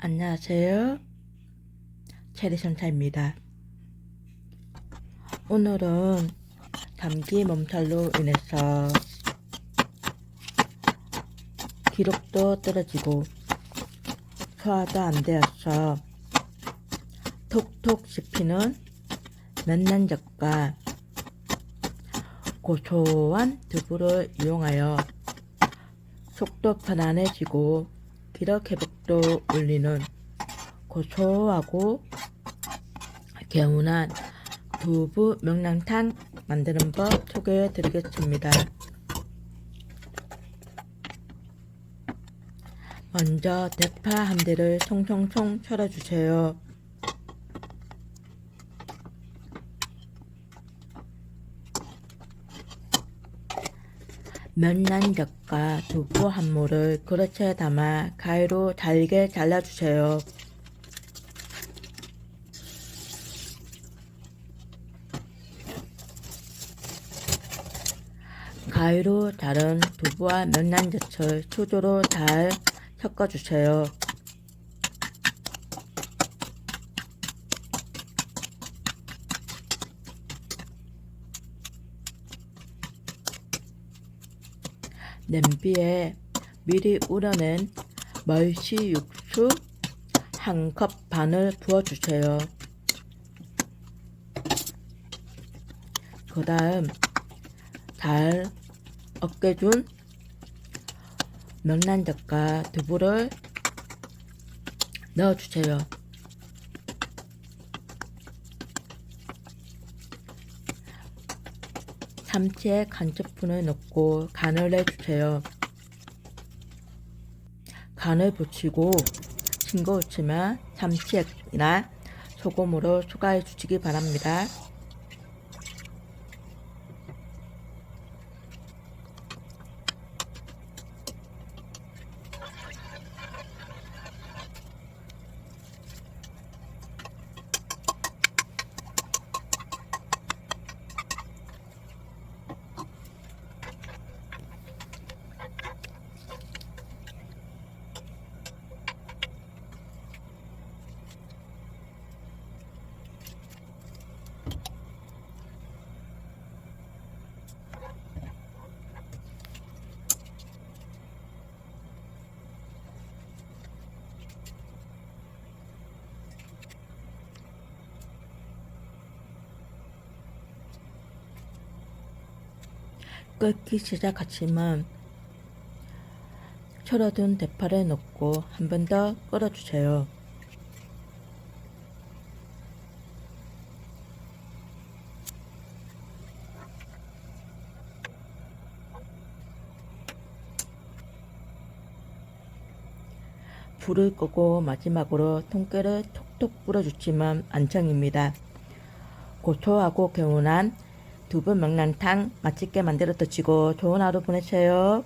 안녕하세요. 체리선사입니다. 오늘은 감기 몸살로 인해서 기록도 떨어지고 소화도 안 되어서 톡톡 씹히는 면난젓과 고소한 두부를 이용하여 속도 편안해지고 기력 회복도 올리는 고소하고 개운한 두부 명랑탕 만드는 법 소개해 드리겠습니다. 먼저 대파 한 대를 송송송 썰어주세요. 면난젓과 두부 한 모를 그릇에 담아 가위로 잘게 잘라주세요. 가위로 자른 두부와 면난젓을 수저로 잘 섞어주세요. 냄비에 미리 우려낸 멀시 육수 한 컵 반을 부어주세요. 그 다음 잘 으깨준 명란젓과 두부를 넣어주세요. 참치에 간장분을 넣고 간을 내주세요. 간을 붙이고 싱거우시면 참치액이나 소금으로 추가해 주시기 바랍니다. 끓기 시작하시면 철어둔 대파를 넣고 한 번 더 끓여주세요. 불을 끄고 마지막으로 통깨를 톡톡 뿌려주시면 안정입니다. 고소하고 개운한 두부 명란탕 맛있게 만들어 드시고 좋은 하루 보내세요.